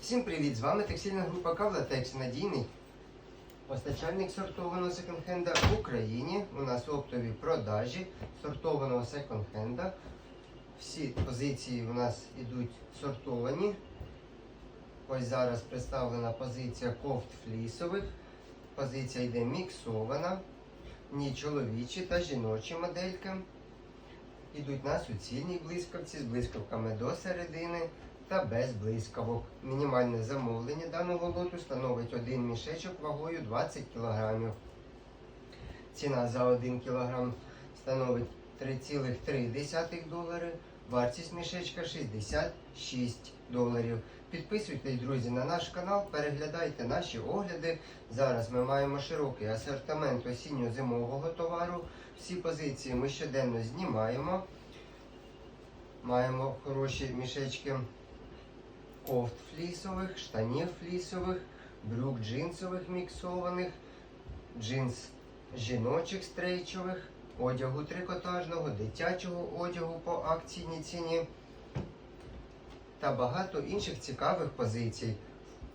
Всім привіт! З вами текстильна група Кавлатекс Надійний. Постачальник сортованого секонд-хенда в Україні. У нас оптові продажі сортованого секонд-хенда. Всі позиції у нас йдуть сортовані. Ось зараз представлена позиція кофт флісових. Позиція йде міксована. Ні чоловічі та жіночі модельки. Ідуть на суцільній блискавці з блискавками до середини та без блискавок. Мінімальне замовлення даного лоту становить один мішечок вагою 20 кг. Ціна за 1 кг становить 3,3 долари. Вартість мішечка 66 доларів. Підписуйтесь, друзі, на наш канал, переглядайте наші огляди. Зараз ми маємо широкий асортимент осінньо-зимового товару. Всі позиції ми щоденно знімаємо. Маємо хороші мішечки кофт флісових, штанів флісових, брюк джинсових міксованих, джинс жіночих стрейчових, одягу трикотажного, дитячого одягу по акційній ціні та багато інших цікавих позицій.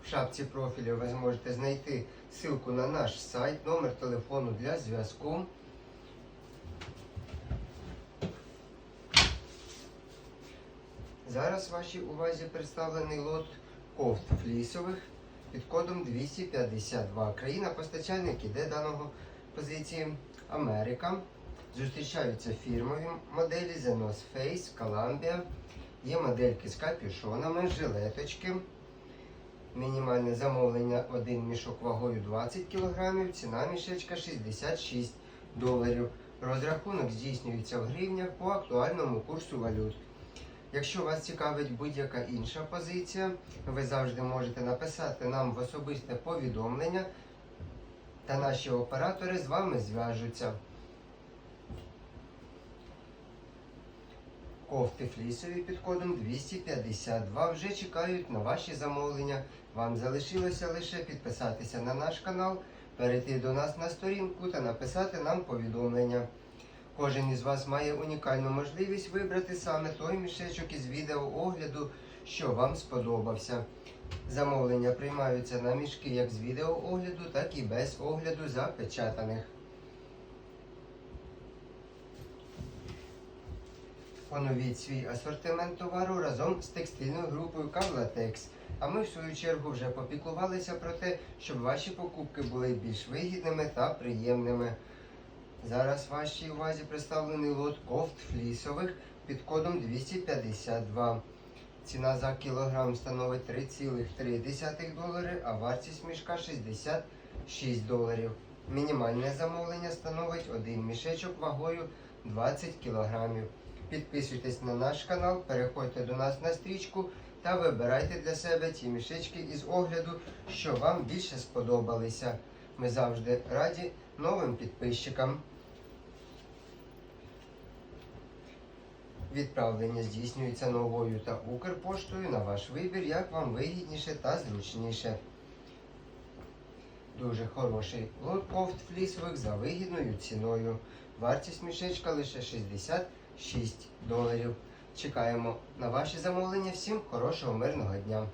В шапці профілю ви зможете знайти ссылку на наш сайт, номер телефону для зв'язку. Зараз вашій увазі представлений лот кофт флісових під кодом 252. Країна-постачальник іде даного позиції Америка. Зустрічаються фірмові моделі North Face, Columbia. Є модельки з капюшонами, жилеточки. Мінімальне замовлення один мішок вагою 20 кг, ціна мішечка 66 доларів. Розрахунок здійснюється в гривнях по актуальному курсу валют. Якщо вас цікавить будь-яка інша позиція, ви завжди можете написати нам в особисте повідомлення, та наші оператори з вами зв'яжуться. Кофти флісові під кодом 252 вже чекають на ваші замовлення. Вам залишилося лише підписатися на наш канал, перейти до нас на сторінку та написати нам повідомлення. Кожен із вас має унікальну можливість вибрати саме той мішечок із відеоогляду, що вам сподобався. Замовлення приймаються на мішки як з відеоогляду, так і без огляду запечатаних. Оновіть свій асортимент товару разом з текстильною групою Кавлатекс. А ми, в свою чергу, вже попіклувалися про те, щоб ваші покупки були більш вигідними та приємними. Зараз вашій увазі представлений лот кофт флісових під кодом 252. Ціна за кілограм становить 3,3 долари, а вартість мішка 66 доларів. Мінімальне замовлення становить один мішечок вагою 20 кілограмів. Підписуйтесь на наш канал, переходьте до нас на стрічку та вибирайте для себе ті мішечки із огляду, що вам більше сподобалися. Ми завжди раді новим підписчикам. Відправлення здійснюється новою та Укрпоштою на ваш вибір, як вам вигідніше та зручніше. Дуже хороший лоткофт флісових за вигідною ціною. Вартість мішечка лише 66 доларів. Чекаємо на ваші замовлення. Всім хорошого мирного дня!